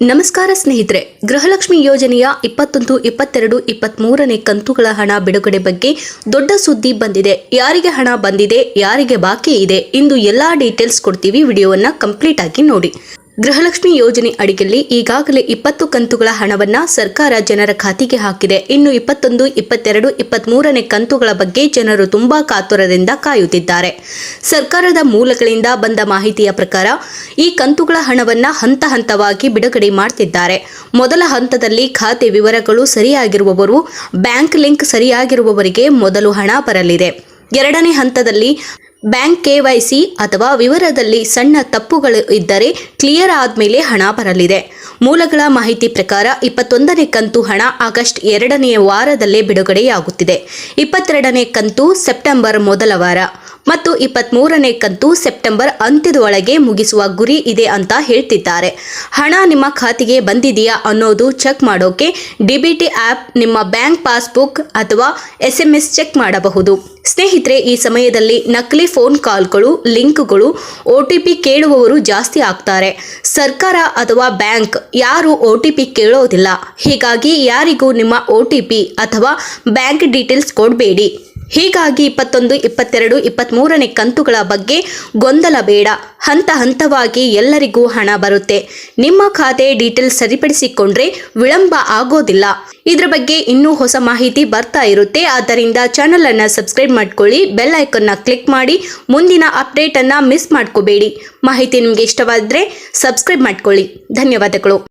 ನಮಸ್ಕಾರ ಸ್ನೇಹಿತರೆ, ಗೃಹಲಕ್ಷ್ಮಿ ಯೋಜನೆಯ ಇಪ್ಪತ್ತೊಂದು, ಇಪ್ಪತ್ತೆರಡು ಇಪ್ಪತ್ತ್ಮೂರನೇ ಕಂತುಗಳ ಹಣ ಬಿಡುಗಡೆ ಬಗ್ಗೆ ದೊಡ್ಡ ಸುದ್ದಿ ಬಂದಿದೆ. ಯಾರಿಗೆ ಹಣ ಬಂದಿದೆ, ಯಾರಿಗೆ ಬಾಕಿ ಇದೆ, ಇಂದು ಎಲ್ಲಾ ಡೀಟೇಲ್ಸ್ ಕೊಡ್ತೀವಿ. ವಿಡಿಯೋವನ್ನ ಕಂಪ್ಲೀಟ್ ಆಗಿ ನೋಡಿ. ಗೃಹಲಕ್ಷ್ಮಿ ಯೋಜನೆ ಅಡಿಯಲ್ಲಿ ಈಗಾಗಲೇ ಇಪ್ಪತ್ತು ಕಂತುಗಳ ಹಣವನ್ನ ಸರ್ಕಾರ ಜನರ ಖಾತೆಗೆ ಹಾಕಿದೆ. ಇನ್ನು ಇಪ್ಪತ್ತೊಂದು, ಇಪ್ಪತ್ತೆರಡು ಇಪ್ಪತ್ತ್ಮೂರನೇ ಕಂತುಗಳ ಬಗ್ಗೆ ಜನರು ತುಂಬಾ ಕಾತುರದಿಂದ ಕಾಯುತ್ತಿದ್ದಾರೆ. ಸರ್ಕಾರದ ಮೂಲಗಳಿಂದ ಬಂದ ಮಾಹಿತಿಯ ಪ್ರಕಾರ ಈ ಕಂತುಗಳ ಹಣವನ್ನ ಹಂತ ಹಂತವಾಗಿ ಬಿಡುಗಡೆ ಮಾಡ್ತಿದ್ದಾರೆ. ಮೊದಲ ಹಂತದಲ್ಲಿ ಖಾತೆ ವಿವರಗಳು ಸರಿಯಾಗಿರುವವರು, ಬ್ಯಾಂಕ್ ಲಿಂಕ್ ಸರಿಯಾಗಿರುವವರಿಗೆ ಮೊದಲು ಹಣ ಬರಲಿದೆ. ಎರಡನೇ ಹಂತದಲ್ಲಿ ಬ್ಯಾಂಕ್ ಕೆವೈಸಿ ಅಥವಾ ವಿವರದಲ್ಲಿ ಸಣ್ಣ ತಪ್ಪುಗಳು ಇದ್ದರೆ ಕ್ಲಿಯರ್ ಆದಮೇಲೆ ಹಣ ಬರಲಿದೆ. ಮೂಲಗಳ ಮಾಹಿತಿ ಪ್ರಕಾರ ಇಪ್ಪತ್ತೊಂದನೇ ಕಂತು ಹಣ ಆಗಸ್ಟ್ ಎರಡನೆಯ ವಾರದಲ್ಲೇ ಬಿಡುಗಡೆಯಾಗುತ್ತಿದೆ. ಇಪ್ಪತ್ತೆರಡನೇ ಕಂತು ಸೆಪ್ಟೆಂಬರ್ ಮೊದಲ ವಾರ. ಮತ್ತು ಇಪ್ಪತ್ತ್ಮೂರನೇ ಕಂತು ಸೆಪ್ಟೆಂಬರ್ ಅಂತ್ಯದ ಒಳಗೆ ಮುಗಿಸುವ ಗುರಿ ಇದೆ ಅಂತ ಹೇಳ್ತಿದ್ದಾರೆ. ಹಣ ನಿಮ್ಮ ಖಾತೆಗೆ ಬಂದಿದೆಯಾ ಅನ್ನೋದು ಚೆಕ್ ಮಾಡೋಕೆ ಡಿಬಿಟಿ ಆ್ಯಪ್ ನಿಮ್ಮ ಬ್ಯಾಂಕ್ ಪಾಸ್ಬುಕ್ ಅಥವಾ ಎಸ್ ಎಂ ಎಸ್ ಚೆಕ್ ಮಾಡಬಹುದು. ಸ್ನೇಹಿತರೆ, ಈ ಸಮಯದಲ್ಲಿ ನಕಲಿ ಫೋನ್ ಕಾಲ್ಗಳು, ಲಿಂಕ್ಗಳು, ಒ ಟಿ ಪಿ ಕೇಳುವವರು ಜಾಸ್ತಿ ಆಗ್ತಾರೆ. ಸರ್ಕಾರ ಅಥವಾ ಬ್ಯಾಂಕ್ ಯಾರು ಒ ಟಿ ಪಿ ಕೇಳೋದಿಲ್ಲ. ಹೀಗಾಗಿ ಯಾರಿಗೂ ನಿಮ್ಮ ಒ ಟಿ ಪಿ ಅಥವಾ ಬ್ಯಾಂಕ್ ಡೀಟೇಲ್ಸ್ ಕೊಡಬೇಡಿ. ಹೀಗಾಗಿ ಇಪ್ಪತ್ತೊಂದು, ಇಪ್ಪತ್ತೆರಡು ಇಪ್ಪತ್ತ್ಮೂರನೇ ಕಂತುಗಳ ಬಗ್ಗೆ ಗೊಂದಲ ಬೇಡ. ಹಂತ ಹಂತವಾಗಿ ಎಲ್ಲರಿಗೂ ಹಣ ಬರುತ್ತೆ. ನಿಮ್ಮ ಖಾತೆ ಡೀಟೇಲ್ ಸರಿಪಡಿಸಿಕೊಂಡ್ರೆ ವಿಳಂಬ ಆಗೋದಿಲ್ಲ. ಇದರ ಬಗ್ಗೆ ಇನ್ನೂ ಹೊಸ ಮಾಹಿತಿ ಬರ್ತಾ ಇರುತ್ತೆ. ಆದ್ದರಿಂದ ಚಾನಲ್ ಅನ್ನ ಸಬ್ಸ್ಕ್ರೈಬ್ ಮಾಡ್ಕೊಳ್ಳಿ. ಬೆಲ್ ಐಕನ್ನ ಕ್ಲಿಕ್ ಮಾಡಿ. ಮುಂದಿನ ಅಪ್ಡೇಟ್ ಅನ್ನ ಮಿಸ್ ಮಾಡ್ಕೋಬೇಡಿ. ಮಾಹಿತಿ ನಿಮಗೆ ಇಷ್ಟವಾದರೆ ಸಬ್ಸ್ಕ್ರೈಬ್ ಮಾಡ್ಕೊಳ್ಳಿ. ಧನ್ಯವಾದಗಳು.